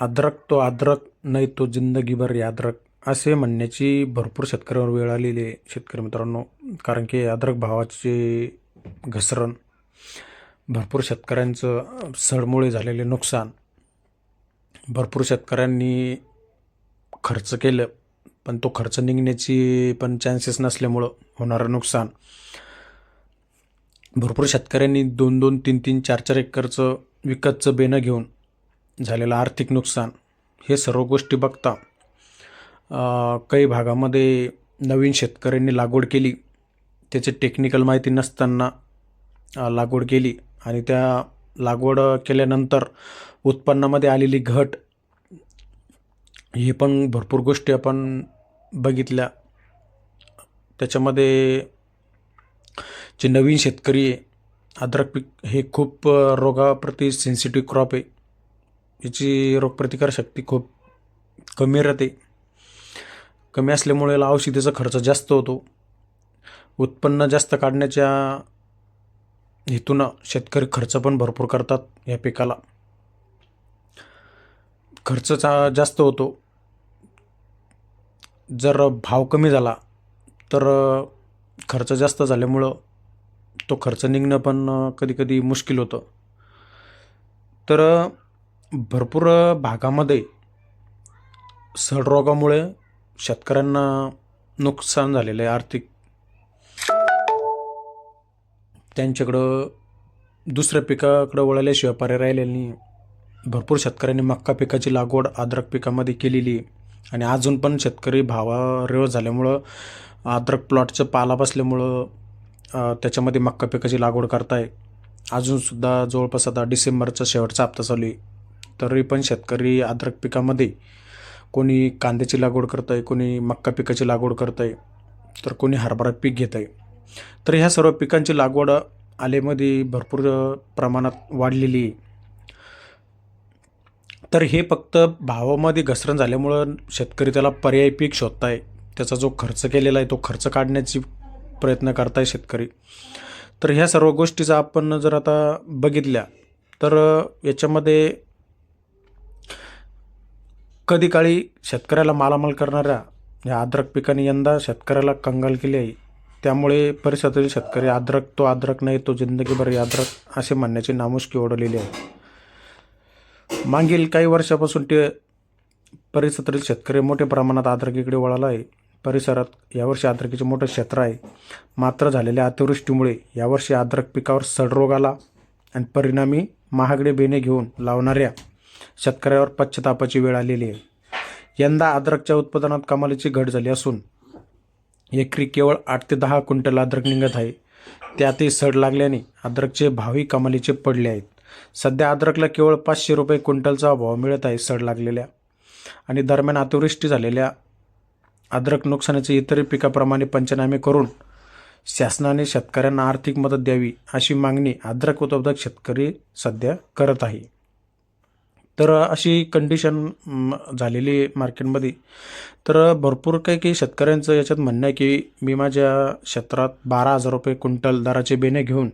अद्रक तो अद्रक नाही तो जिंदगीभर यादरक असे म्हणण्याची भरपूर शेतकऱ्यावर वेळ आलेली आहे. शेतकरी मित्रांनो कारण की अद्रक भावाची घसरण भरपूर शेतकऱ्यांचं सडमुळे झालेले नुकसान भरपूर शेतकऱ्यांनी खर्च केलं पण तो खर्च निघण्याची पण चान्सेस नसल्यामुळं होणारं नुकसान. भरपूर शेतकऱ्यांनी दोन दोन तीन तीन चार चार एकरचं विकतचं बेनं घेऊन झालेलं आर्थिक नुकसान हे सर्व गोष्टी बघता काही भागामध्ये नवीन शेतकऱ्यांनी लागवड केली. त्याची टेक्निकल माहिती नसताना लागवड केली आणि त्या लागवड केल्यानंतर उत्पन्नामध्ये आलेली घट हे पण भरपूर गोष्टी आपण बघितल्या. त्याच्यामध्ये जे नवीन शेतकरी आहे अद्रक पीक हे खूप रोगाप्रती सेन्सिटिव्ह क्रॉप आहे. याची रोगप्रतिकार शक्ती खूप कमी राहते. कमी असल्यामुळे याला औषधीचा खर्च जास्त होतो. उत्पन्न जास्त काढण्याच्या हेतूनं शेतकरी खर्च पण भरपूर करतात या पिकाला. खर्चचा जास्त होतो. जर भाव कमी झाला तर खर्च जास्त झाल्यामुळं तो खर्च निघणं पण कधीकधी मुश्किल होतं. तर भरपूर भागामध्ये सडरोगामुळे शेतकऱ्यांना नुकसान झालेलं आहे आर्थिक. त्यांच्याकडं दुसऱ्या पिकाकडं वळल्याशिवाय पर्याय राहिलेला नाही. भरपूर शेतकऱ्यांनी मक्का पिकाची लागवड अद्रक पिकामध्ये केलेली आहे. आणि अजून पण शेतकरी भावारेव झाल्यामुळं अद्रक प्लॉटचं पाला बसल्यामुळं त्याच्यामध्ये मक्का पिकाची लागवड करताय. अजूनसुद्धा जवळपास आता डिसेंबरचा शेवटचा हप्ता चालू आहे. तरी पण शेतकरी अद्रक पिकामध्ये कोणी कांद्याची लागवड करत आहे कोणी मक्का पिकाची लागवड करत आहे तर कोणी हरभरा पीक घेत आहे तर ह्या सर्व पिकांची लागवड आलेमध्ये भरपूर प्रमाणात वाढलेली आहे. तर हे फक्त भावामध्ये घसरण झाल्यामुळं शेतकरी त्याला पर्यायी पीक शोधताय. त्याचा जो खर्च केलेला आहे तो खर्च काढण्याची प्रयत्न करताय शेतकरी. तर ह्या सर्व गोष्टीचा आपण जर आता बघितल्या तर याच्यामध्ये कधी काळी शेतकऱ्याला मालामाल करणाऱ्या या अद्रक पिकाने यंदा शेतकऱ्याला कंगाल केली आहे. त्यामुळे परिसरातील शेतकरी अद्रक तो अद्रक नाही तो जिंदगीभर अद्रक असे म्हणण्याची नामुष्की ओढवलेली आहे. मागील काही वर्षापासून ते परिसरातील शेतकरी मोठ्या प्रमाणात अद्रकीकडे वळाला आहे. परिसरात यावर्षी अद्रकीचे मोठं क्षेत्र आहे. मात्र झालेल्या अतिवृष्टीमुळे यावर्षी अद्रक पिकावर सडरोग आला आणि परिणामी महागडे बेणे घेऊन लावणाऱ्या शेतकऱ्यावर पश्चातापाची वेळ आलेली आहे. यंदा अद्रकच्या उत्पादनात कमालीची घट झाली असून एकरी केवळ आठ ते दहा क्विंटल अद्रक निघत आहे. त्यातही सड लागल्याने अद्रकचे भावही कमालीचे पडले आहेत. सध्या अद्रकला केवळ पाचशे रुपये क्विंटलचा भाव मिळत आहे सड लागलेल्या. आणि दरम्यान अतिवृष्टी झालेल्या अद्रक नुकसानाचे इतर पिकाप्रमाणे पंचनामे करून शासनाने शेतकऱ्यांना आर्थिक मदत द्यावी अशी मागणी अद्रक उत्पादक शेतकरी सध्या करत आहे. तर अशी कंडिशन म, झालेली आहे मार्केटमध्ये तर भरपूर काही काही शेतकऱ्यांचं याच्यात म्हणणं आहे की मी माझ्या क्षेत्रात बारा हजार रुपये क्विंटल दराचे बेणे घेऊन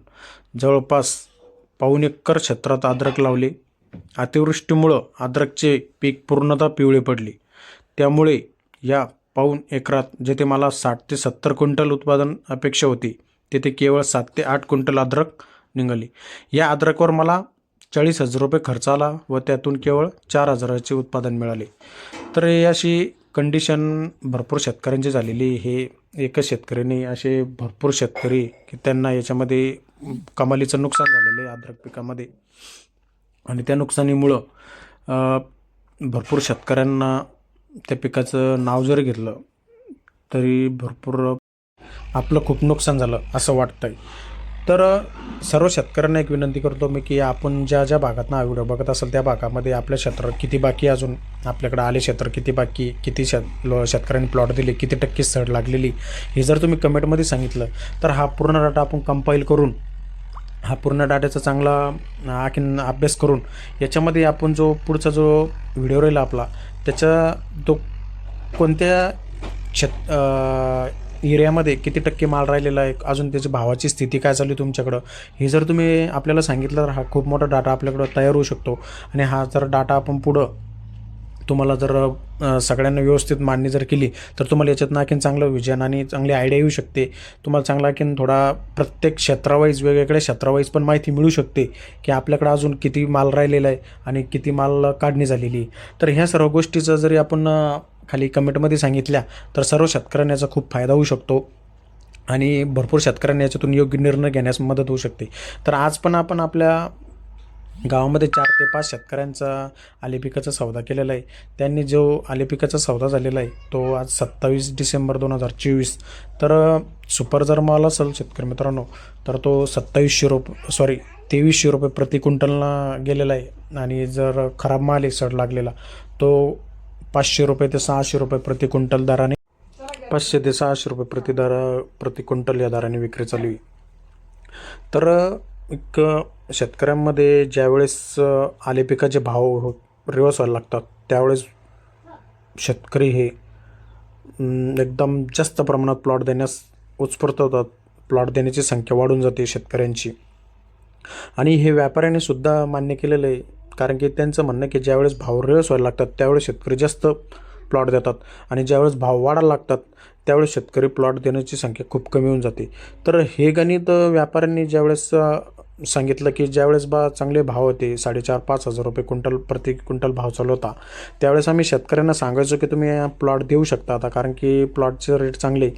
जवळपास पाऊण एकर क्षेत्रात अद्रक लावले. अतिवृष्टीमुळं अद्रकचे पीक पूर्णतः पिवळे पडले. त्यामुळे या पाऊण एकरात जेथे मला साठ ते सत्तर क्विंटल उत्पादन अपेक्षा होती तेथे केवळ सात ते आठ क्विंटल अद्रक निघाली. या अद्रकवर मला चाळीस हजार रुपये खर्च आला व त्यातून केवळ चार हजाराचे उत्पादन मिळाले. तर हे अशी कंडिशन भरपूर शेतकऱ्यांची झालेली हे एकच शेतकऱ्यांनी असे भरपूर शेतकरी की त्यांना याच्यामध्ये कमालीचं नुकसान झालेलं आहे अद्रक पिकामध्ये. आणि त्या नुकसानीमुळं भरपूर शेतकऱ्यांना त्या पिकाचं नाव जरी घेतलं तरी भरपूर आपलं खूप नुकसान झालं असं वाटतंय. तर सर्व शेतकऱ्यांना एक विनंती करतो मी की आपण ज्या ज्या भागात ना व्हिडिओ बघत असेल त्या भागामध्ये आपल्या क्षेत्र किती बाकी अजून? आपल्याकडे आले क्षेत्र किती बाकी किती शेत लो शेतकऱ्यांनी प्लॉट दिले? किती टक्के सड लागलेली? हे जर तुम्ही कमेंटमध्ये सांगितलं तर हा पूर्ण डाटा आपण कंपाईल करून हा पूर्ण डाट्याचा चांगला आणखीन अभ्यास करून याच्यामध्ये आपण जो पुढचा जो व्हिडिओ राहिला आपला त्याचा तो कोणत्या शेत एरियामध्ये किती टक्के माल राहिलेला आहे अजून त्याची भावाची स्थिती काय चालू आहे तुमच्याकडं हे जर तुम्ही आपल्याला सांगितलं तर हा खूप मोठा डाटा आपल्याकडं तयार होऊ शकतो आणि हा जर डाटा आपण पुढं तुम्हाला जर सगळ्यांना व्यवस्थित मांडणी जर केली तर तुम्हाला याच्यातनं आणखीन चांगलं विजन आणि चांगली आयडिया येऊ शकते तुम्हाला चांगला आणखीन थोडा प्रत्येक क्षेत्रावाईज वेगवेगळ्या क्षेत्रावाईज पण माहिती मिळू शकते की आपल्याकडं अजून किती माल राहिलेला आहे आणि किती माल काढणी झालेली आहे. तर ह्या सर्व गोष्टीचं जरी आपण खाली कमेंटमध्ये सांगितल्या तर सर्व शेतकऱ्यांना याचा खूप फायदा होऊ शकतो आणि भरपूर शेतकऱ्यांना याच्यातून योग्य निर्णय घेण्यास मदत होऊ शकते. तर आज पण आपण आपल्या गावामध्ये चार ते पाच शेतकऱ्यांचा आलेपिकाचा सौदा केलेला आहे. त्यांनी जो आलेपिकाचा सौदा झालेला आहे तो आज सत्तावीस डिसेंबर दोन हजार चोवीस. तर सुपर जर माल असेल शेतकरी मित्रांनो तर तो सत्तावीसशे रुपये सॉरी तेवीसशे रुपये प्रति क्विंटलला गेलेला आहे. आणि जर खराब माल आहे सड लागलेला तो पाचशे रुपये ते सहाशे रुपये प्रति क्विंटल दराने पाचशे ते सहाशे रुपये प्रति दर प्रति क्विंटल या दराने विक्री चालू आहे. तर एक शेतकऱ्यांमध्ये ज्यावेळेस आले पिकाचे भाव रिवर्स व्हायला लागतात त्यावेळेस शेतकरी हे एकदम जास्त प्रमाणात प्लॉट देण्यास उत्स्फूर्त होतात प्लॉट देण्याची संख्या वाढून जाते शेतकऱ्यांची. आणि हे व्यापाऱ्याने सुद्धा मान्य केलेलं आहे कारण की त्यांचं म्हणणं आहे की ज्यावेळेस भाव रिवर्स व्हायला लागतात त्यावेळेस शेतकरी जास्त प्लॉट देतात. आणि ज्यावेळेस भाव वाढायला लागतात त्यावेळेस शेतकरी प्लॉट देण्याची संख्या खूप कमी होऊन जाते. तर हे गणित व्यापाऱ्यांनी ज्यावेळेस सांगितलं की ज्यावेळेस बा चांगले भाव होते साडेचार पाच हजार रुपये क्विंटल प्रति क्विंटल भाव चालू होता त्यावेळेस आम्ही शेतकऱ्यांना सांगायचो की तुम्ही प्लॉट देऊ शकता आता कारण की प्लॉटचे रेट चांगले.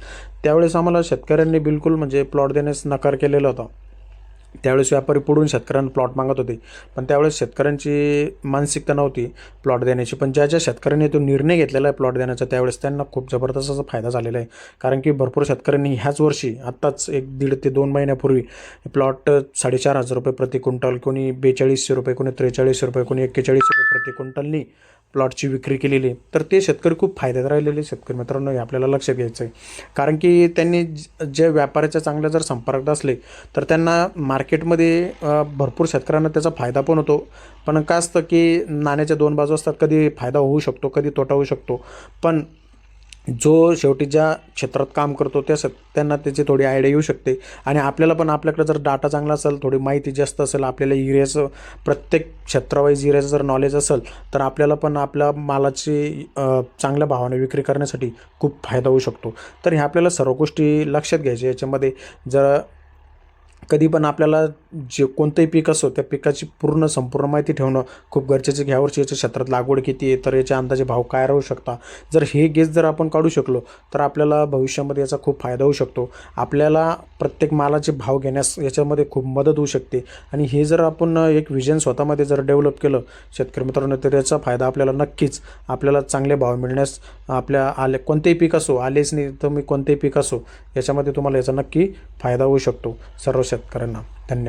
त्यावेळेस आम्हाला शेतकऱ्यांनी बिलकुल म्हणजे प्लॉट देण्यास नकार केलेला होता. त्यावेळेस व्यापारी पुढून शेतकऱ्यांना प्लॉट मागत होते. पण त्यावेळेस शेतकऱ्यांची मानसिकता नव्हती प्लॉट देण्याची. पण ज्या ज्या शेतकऱ्यांनी तो निर्णय घेतलेला आहे प्लॉट देण्याचा त्यावेळेस त्यांना खूप जबरदस्त असा फायदा झालेला आहे. कारण की भरपूर शेतकऱ्यांनी ह्याच वर्षी आत्ताच एक दीड ते दोन महिन्यापूर्वी प्लॉट साडेचार हजार रुपये प्रति क्विंटल कोणी बेचाळीसशे रुपये कोणी त्रेचाळीसशे रुपये कोणी एक्केचाळीसशे रुपये प्रति क्विंटलनी प्लॉटची विक्री केलेली. तर ते शेतकरी खूप फायद्यात राहिलेले शेतकरी मित्रांनो हे आपल्याला लक्षात घ्यायचं आहे कारण की त्यांनी ज- जे व्यापाऱ्याच्या चांगल्या जर संपर्कात असले तर त्यांना मार्केटमध्ये भरपूर शेतकऱ्यांना त्याचा फायदा पण होतो. पण काय असतं की नाण्याच्या दोन बाजू असतात कधी फायदा होऊ शकतो कधी तोटा होऊ शकतो. पण जो शेवटी ज्या क्षेत्रात काम करतो त्या त्यांना त्याची थोडी आयडिया येऊ शकते. आणि आपल्याला पण आपल्याकडे जर डाटा चांगला असेल थोडी माहिती जास्त असेल आपल्याला युरियाचं प्रत्येक क्षेत्रावाईज युरियाचं जर नॉलेज असेल तर आपल्याला पण आपल्या मालाची चांगल्या भावाने विक्री करण्यासाठी खूप फायदा होऊ शकतो. तर ह्या आपल्याला सर्व गोष्टी लक्षात घ्यायच्या. याच्यामध्ये जर कधी पण आपल्याला जे कोणतंही पीक असो त्या पिकाची पूर्ण संपूर्ण माहिती ठेवणं खूप गरजेचं की ह्यावर्षी याच्या क्षेत्रात लागवड किती आहे तर याच्या अंदाजे भाव काय राहू शकता? जर हे गेस जर आपण काढू शकलो तर आपल्याला भविष्यामध्ये याचा खूप फायदा होऊ शकतो. आपल्याला प्रत्येक मालाचे भाव घेण्यास याच्यामध्ये खूप मदत होऊ शकते. आणि हे जर आपण एक विजन स्वतःमध्ये जर डेव्हलप केलं शेतकरी मित्रांनो तर याचा फायदा आपल्याला नक्कीच आपल्याला चांगले भाव मिळण्यास आपल्या आले कोणतेही पीक असो आलेच नाही तर मी कोणतेही पीक असो याच्यामध्ये तुम्हाला याचा नक्की फायदा होऊ शकतो. सर्व शेतकऱ्यांना धन्यवाद.